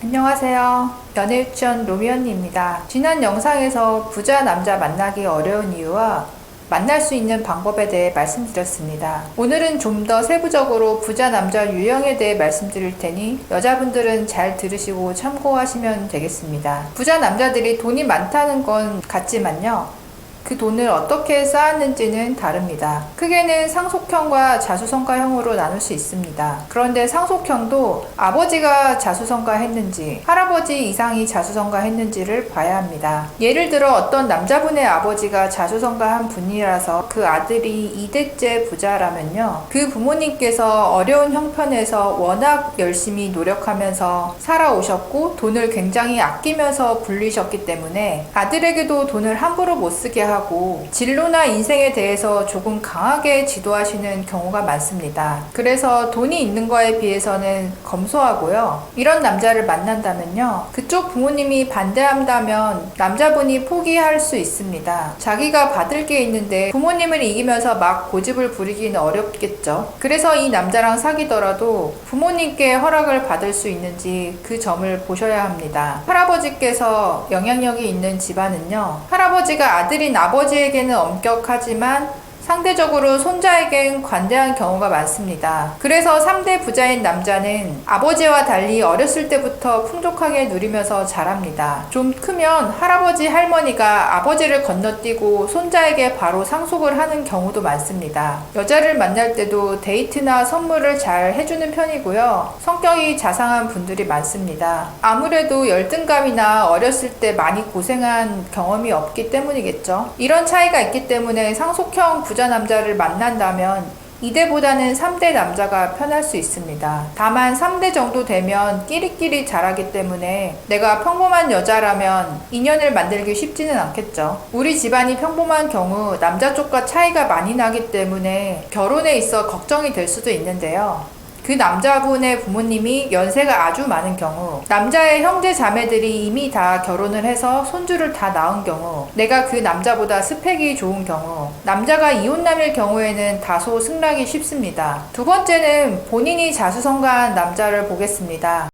안녕하세요. 연애유치원 로미언니입니다. 지난 영상에서 부자 남자 만나기 어려운 이유와 만날 수 있는 방법에 대해 말씀드렸습니다. 오늘은 좀 더 세부적으로 부자 남자 유형에 대해 말씀드릴 테니 여자분들은 잘 들으시고 참고하시면 되겠습니다. 부자 남자들이 돈이 많다는 건 같지만요. 그 돈을 어떻게 쌓았는지는 다릅니다. 크게는 상속형과 자수성가형으로 나눌 수 있습니다. 그런데 상속형도 아버지가 자수성가 했는지 할아버지 이상이 자수성가 했는지를 봐야 합니다. 예를 들어 어떤 남자분의 아버지가 자수성가한 분이라서 그 아들이 2대째 부자라면요. 그 부모님께서 어려운 형편에서 워낙 열심히 노력하면서 살아오셨고 돈을 굉장히 아끼면서 불리셨기 때문에 아들에게도 돈을 함부로 못 쓰게 하고 진로나 인생에 대해서 조금 강하게 지도하시는 경우가 많습니다. 그래서 돈이 있는 거에 비해서는 검소하고요. 이런 남자를 만난다면요. 그쪽 부모님이 반대한다면 남자분이 포기할 수 있습니다. 자기가 받을 게 있는데 부모님을 이기면서 막 고집을 부리기는 어렵겠죠. 그래서 이 남자랑 사귀더라도 부모님께 허락을 받을 수 있는지 그 점을 보셔야 합니다. 할아버지께서 영향력이 있는 집안은요. 할아버지가 아들인 아버지에게는 엄격하지만 상대적으로 손자에겐 관대한 경우가 많습니다. 그래서 3대 부자인 남자는 아버지와 달리 어렸을 때부터 풍족하게 누리면서 자랍니다. 좀 크면 할아버지, 할머니가 아버지를 건너뛰고 손자에게 바로 상속을 하는 경우도 많습니다. 여자를 만날 때도 데이트나 선물을 잘 해주는 편이고요. 성격이 자상한 분들이 많습니다. 아무래도 열등감이나 어렸을 때 많이 고생한 경험이 없기 때문이겠죠. 이런 차이가 있기 때문에 상속형 부자 남자를 만난다면 2대보다는 3대 남자가 편할 수 있습니다. 다만 3대 정도 되면 끼리끼리 자라기 때문에 내가 평범한 여자라면 인연을 만들기 쉽지는 않겠죠. 우리 집안이 평범한 경우 남자 쪽과 차이가 많이 나기 때문에 결혼에 있어 걱정이 될 수도 있는데요. 그 남자분의 부모님이 연세가 아주 많은 경우, 남자의 형제 자매들이 이미 다 결혼을 해서 손주를 다 낳은 경우, 내가 그 남자보다 스펙이 좋은 경우, 남자가 이혼남일 경우에는 다소 승낙이 쉽습니다. 두 번째는 본인이 자수성가한 남자를 보겠습니다.